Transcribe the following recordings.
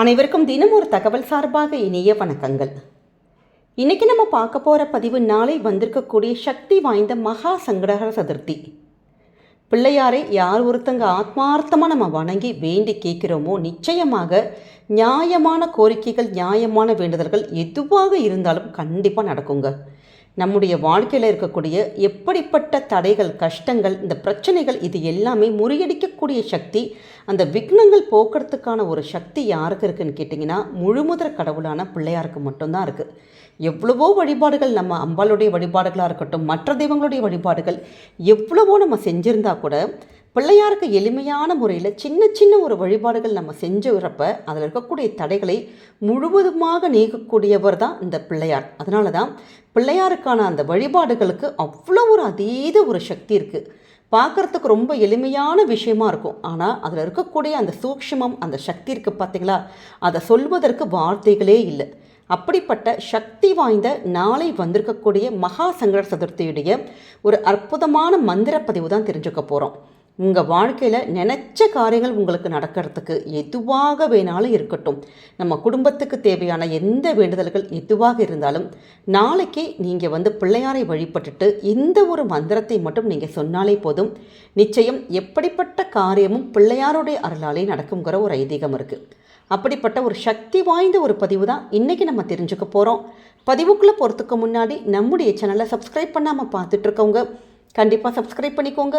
அனைவருக்கும் தினம் ஒரு தகவல் சார்பாக இனிய வணக்கங்கள். இன்னைக்கு நம்ம பார்க்க போகிற பதிவு நாளை வந்திருக்கக்கூடிய சக்தி வாய்ந்த மகா சங்கடகர சதுர்த்தி. பிள்ளையாரை யார் ஒருத்தங்க ஆத்மார்த்தமாக நம்ம வணங்கி வேண்டி கேட்குறோமோ நிச்சயமாக நியாயமான கோரிக்கைகள் நியாயமான வேண்டுதல்கள் எதுவாக இருந்தாலும் கண்டிப்பாக நடக்குங்க. நம்முடைய வாழ்க்கையில் இருக்கக்கூடிய எப்படிப்பட்ட தடைகள் கஷ்டங்கள் இந்த பிரச்சனைகள் இது எல்லாமே முறியடிக்கக்கூடிய சக்தி அந்த விக்னங்கள் போக்குறதுக்கான ஒரு சக்தி யாருக்கு இருக்குன்னு கேட்டிங்கன்னா முழுமுதற கடவுளான பிள்ளையாருக்கு மட்டும்தான் இருக்குது எவ்வளவோ வழிபாடுகள் நம்ம அம்பாளுடைய வழிபாடுகளாக இருக்கட்டும் மற்ற தெய்வங்களுடைய வழிபாடுகள் எவ்வளவோ நம்ம செஞ்சிருந்தா கூட பிள்ளையாருக்கு எளிமையான முறையில் சின்ன சின்ன ஒரு வழிபாடுகள் நம்ம செஞ்சுறப்ப அதில் இருக்கக்கூடிய தடைகளை முழுவதுமாக நீக்கக்கூடியவர் தான் இந்த பிள்ளையார். அதனால தான் பிள்ளையாருக்கான அந்த வழிபாடுகளுக்கு அவ்வளோ ஒரு அதீத ஒரு சக்தி இருக்குது பார்க்குறதுக்கு ரொம்ப எளிமையான விஷயமா இருக்கும். ஆனால் அதில் இருக்கக்கூடிய அந்த சூக்ஷ்மம் அந்த சக்தி இருக்குது பார்த்தீங்களா அதை சொல்வதற்கு வார்த்தைகளே இல்லை. அப்படிப்பட்ட சக்தி வாய்ந்த நாளை வந்திருக்கக்கூடிய மகா சங்கட சதுர்த்தியுடைய ஒரு அற்புதமான மந்திர பதிவு தான் தெரிஞ்சுக்க போகிறோம் உங்கள் வாழ்க்கையில் நினச்ச காரியங்கள் உங்களுக்கு நடக்கிறதுக்கு எதுவாக வேணாலும் இருக்கட்டும். நம்ம குடும்பத்துக்கு தேவையான எந்த வேண்டுதல்கள் எதுவாக இருந்தாலும் நாளைக்கு நீங்கள் வந்து பிள்ளையாரை வழிபட்டுட்டு இந்த ஒரு மந்திரத்தை மட்டும் நீங்கள் சொன்னாலே போதும். நிச்சயம் எப்படிப்பட்ட காரியமும் பிள்ளையாருடைய அருளாலே நடக்குங்கிற ஒரு ஐதீகம் இருக்குது அப்படிப்பட்ட ஒரு சக்தி வாய்ந்த ஒரு பதிவு தான் இன்றைக்கி நம்ம தெரிஞ்சுக்க போகிறோம் பதிவுக்குள்ளே போகிறதுக்கு முன்னாடி நம்முடைய சேனலை சப்ஸ்கிரைப் பண்ணாமல் பார்த்துட்ருக்கவங்க கண்டிப்பாக சப்ஸ்கிரைப் பண்ணிக்கோங்க.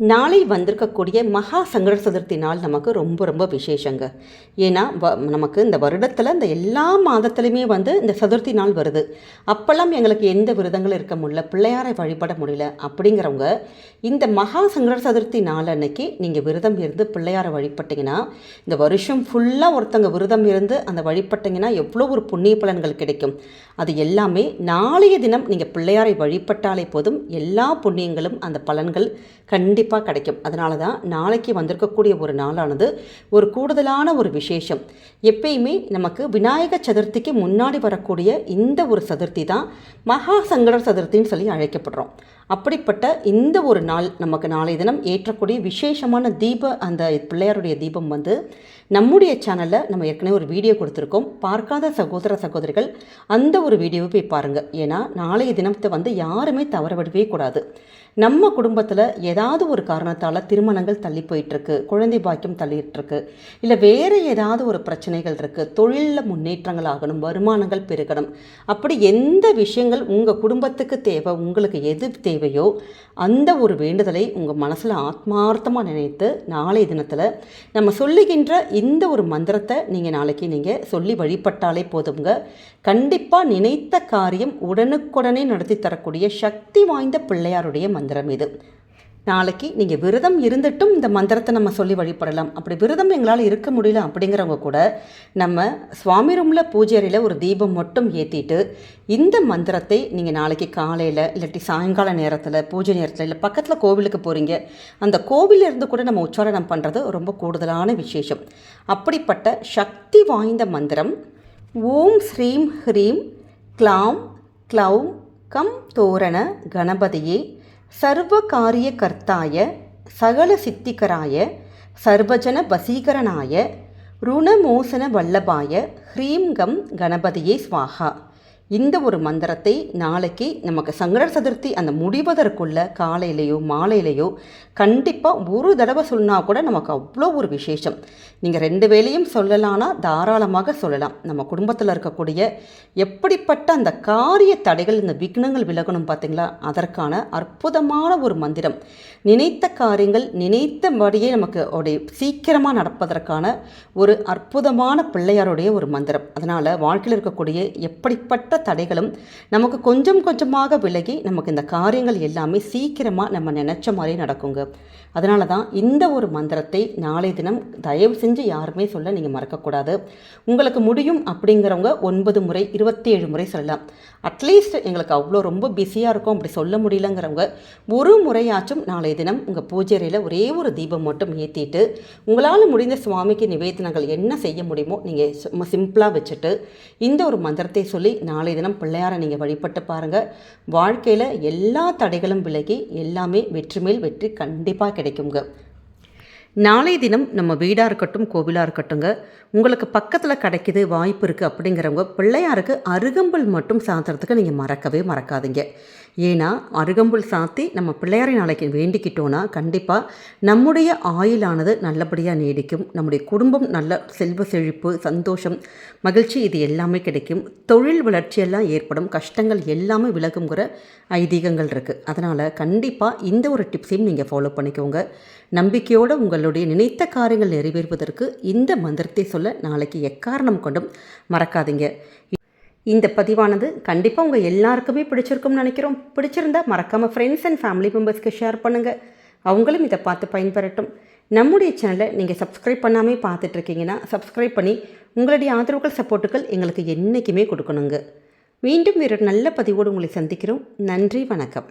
நாளை வந்திருக்கக்கூடிய மகா சங்கட சதுர்த்தி நாள் நமக்கு ரொம்ப ரொம்ப விசேஷங்க. ஏன்னா வ நமக்கு இந்த வருடத்தில் இந்த எல்லா மாதத்துலையுமே வந்து இந்த சதுர்த்தி நாள் வருது. அப்போல்லாம் எங்களுக்கு எந்த விரதங்களும் இருக்க முடியல பிள்ளையாரை வழிபட முடியல அப்படிங்கிறவங்க இந்த மகா சங்கட சதுர்த்தி நாள் அன்னைக்கு நீங்கள் விரதம் இருந்து பிள்ளையாரை வழிபட்டிங்கன்னா இந்த வருஷம் ஃபுல்லாக ஒருத்தங்க விரதம் இருந்து அந்த வழிபட்டிங்கன்னா எவ்வளோ ஒரு புண்ணிய பலன்கள் கிடைக்கும். அது எல்லாமே நாளைய தினம் நீங்கள் பிள்ளையாரை வழிபட்டாலே போதும் எல்லா புண்ணியங்களும் அந்த பலன்கள் கண்டிப்பாக கிடைக்கும். அதனால தான் நாளைக்கு வந்திருக்கக்கூடிய ஒரு நாளானது ஒரு கூடுதலான ஒரு விசேஷம். எப்பயுமே நமக்கு விநாயக சதுர்த்திக்கு முன்னாடி வரக்கூடிய இந்த ஒரு சதுர்த்தி தான் மகா சங்கட சதுர்த்தின்னு சொல்லி அழைக்கப்படுறோம். அப்படிப்பட்ட இந்த ஒரு நாள் நமக்கு நாளை தினம் ஏற்றக்கூடிய விசேஷமான தீப அந்த பிள்ளையாருடைய தீபம் வந்து நம்முடைய சேனலில் நம்ம ஏற்கனவே ஒரு வீடியோ கொடுத்துருக்கோம். பார்க்காத சகோதர சகோதரிகள் அந்த ஒரு வீடியோவை போய் பாருங்கள் ஏன்னா நாளைய தினத்தை வந்து யாருமே தவற விடவே கூடாது. நம்ம குடும்பத்தில் ஏதாவது ஒரு காரணத்தால் திருமணங்கள் தள்ளி போயிட்டுருக்கு குழந்தை பாக்கியம் தள்ளிட்டுருக்கு இல்லை வேறு ஏதாவது ஒரு பிரச்சனைகள் இருக்குது தொழிலில் முன்னேற்றங்கள் ஆகணும் வருமானங்கள் பெருகணும் அப்படி எந்த விஷயங்கள் உங்கள் குடும்பத்துக்கு தேவை உங்களுக்கு எது தேவை தேவையோ அந்த ஒரு வேண்டுதலை உங்கள் மனசில் ஆத்மார்த்தமாக நினைத்து நாளைய தினத்தில் நம்ம சொல்லுகின்ற இந்த ஒரு மந்திரத்தை நீங்கள் நாளைக்கு நீங்கள் சொல்லி வழிபட்டாலே போதுங்க கண்டிப்பாக நினைத்த காரியம் உடனுக்குடனே நடத்தி தரக்கூடிய சக்தி வாய்ந்த பிள்ளையாருடைய மந்திரம் இது. நாளைக்கு நீங்கள் விரதம் இருந்துட்டும் இந்த மந்திரத்தை நம்ம சொல்லி வழிபடலாம். அப்படி விரதம் எங்களால் இருக்க முடியல அப்படிங்கிறவங்க கூட நம்ம சுவாமி ரூமில் பூஜை அறையில் ஒரு தீபம் மட்டும் ஏற்றிட்டு இந்த மந்திரத்தை நீங்கள் நாளைக்கு காலையில் இல்லாட்டி சாயங்கால நேரத்தில் பூஜை நேரத்தில் இல்லை பக்கத்தில் கோவிலுக்கு போகிறீங்க அந்த கோவிலிருந்து கூட நம்ம உச்சாரணம் பண்ணுறது ரொம்ப கூடுதலான விசேஷம். அப்படிப்பட்ட சக்தி வாய்ந்த மந்திரம் ஓம் ஸ்ரீம் ஹ்ரீம் க்ளாம் க்ளௌம் கம் தோரண கணபதியே சர்வ காரிய கர்த்தாய சகல சித்திகராய சர்வஜன வசீகரனாய ருணமோசன வல்லபாய ஹ்ரீம் கம் கணபதியே ஸ்வாகா இந்த ஒரு மந்திரத்தை நாளைக்கு நமக்கு சங்கட சதுர்த்தி அந்த முடிவதற்குள்ள காலையிலையோ மாலையிலையோ கண்டிப்பாக ஒரு தடவை சொன்னா கூட நமக்கு அவ்வளோ ஒரு விசேஷம். நீங்கள் ரெண்டு வேலையும் சொல்லலாம்னா தாராளமாக சொல்லலாம். நம்ம குடும்பத்தில் இருக்கக்கூடிய எப்படிப்பட்ட அந்த காரிய தடைகள் இந்த விக்னங்கள் விலகணும் பார்த்தீங்களா அதற்கான அற்புதமான ஒரு மந்திரம். நினைத்த காரியங்கள் நினைத்தபடியே நமக்கு உடைய சீக்கிரமாக நடப்பதற்கான ஒரு அற்புதமான பிள்ளையாருடைய ஒரு மந்திரம். அதனால் வாழ்க்கையில் இருக்கக்கூடிய எப்படிப்பட்ட தடைகளும் நமக்கு கொஞ்சம் கொஞ்சமாக விலகி நமக்கு இந்த காரியங்கள் எல்லாமே சீக்கிரமாக நம்ம நினச்ச மாதிரி நடக்குங்க. அதனால தான் இந்த ஒரு மந்திரத்தை நாளை தினம் தயவு செஞ்சு யாருமே சொல்ல நீங்கள் மறக்கக்கூடாது. உங்களுக்கு முடியும் அப்படிங்கிறவங்க ஒன்பது முறை இருபத்தி ஏழு முறை சொல்லலாம். அட்லீஸ்ட் எங்களுக்கு அவ்வளோ ரொம்ப பிஸியாக இருக்கும் அப்படி சொல்ல முடியலங்கிறவங்க ஒரு முறையாச்சும் நாளை தினம் உங்கள் பூஜை அறையில் ஒரே ஒரு தீபம் மட்டும் ஏற்றிட்டு உங்களால் முடிந்த சுவாமிக்கு நிவேதனங்கள் என்ன செய்ய முடியுமோ நீங்கள் சிம்பிளாக வச்சுட்டு இந்த ஒரு மந்திரத்தை சொல்லி நாளை நாளைய தினம் பிள்ளையாரை நீங்கள் வழிபட்டு பாருங்கள் வாழ்க்கையில் எல்லா தடைகளும் விலகி எல்லாமே வெற்றி மேல் வெற்றி கண்டிப்பாக கிடைக்குங்க. நாளைய தினம் நம்ம வீடாக இருக்கட்டும் கோவிலாக இருக்கட்டும்ங்க. உங்களுக்கு பக்கத்தில் கிடைக்குது வாய்ப்பு இருக்குது அப்படிங்கிறவங்க பிள்ளையாருக்கு அருகம்பல் மட்டும் சாத்துறதுக்கு நீங்கள் மறக்கவே மறக்காதீங்க. ஏன்னா அருகம்புல் சாத்தி நம்ம பிள்ளையாரை நாளைக்கு வேண்டிக்கிட்டோன்னா கண்டிப்பாக நம்முடைய ஆயுளானது நல்லபடியாக நீடிக்கும். நம்முடைய குடும்பம் நல்ல செல்வ செழிப்பு சந்தோஷம் மகிழ்ச்சி இது எல்லாமே கிடைக்கும். தொழில் வளர்ச்சியெல்லாம் ஏற்படும். கஷ்டங்கள் எல்லாமே விலகுங்கிற ஐதீகங்கள் இருக்குது அதனால் கண்டிப்பாக இந்த ஒரு டிப்ஸையும் நீங்கள் ஃபாலோ பண்ணிக்கோங்க. நம்பிக்கையோடு உங்களுடைய நினைத்த காரியங்கள் நிறைவேறுவதற்கு இந்த மந்திரத்தை சொல்ல நாளைக்கு எக்காரணம் கொண்டும் மறக்காதீங்க. இந்த பதிவானது கண்டிப்பாக உங்கள் எல்லாருக்குமே பிடிச்சிருக்கும்னு நினைக்கிறோம். பிடிச்சிருந்தா மறக்காமல் ஃப்ரெண்ட்ஸ் அண்ட் ஃபேமிலி மெம்பர்ஸ்க்கு ஷேர் பண்ணுங்கள் அவங்களும் இதை பார்த்து பயன்பெறட்டும். நம்முடைய சேனலை நீங்கள் சப்ஸ்கிரைப் பண்ணாமே பார்த்துட்ருக்கீங்கன்னா சப்ஸ்கிரைப் பண்ணி உங்களுடைய ஆதரவுகள் சப்போர்ட்டுகள் எங்களுக்கு என்றைக்குமே கொடுக்கணுங்க. மீண்டும் வேறு நல்ல பதிவோடு உங்களை சந்திக்கிறோம். நன்றி வணக்கம்.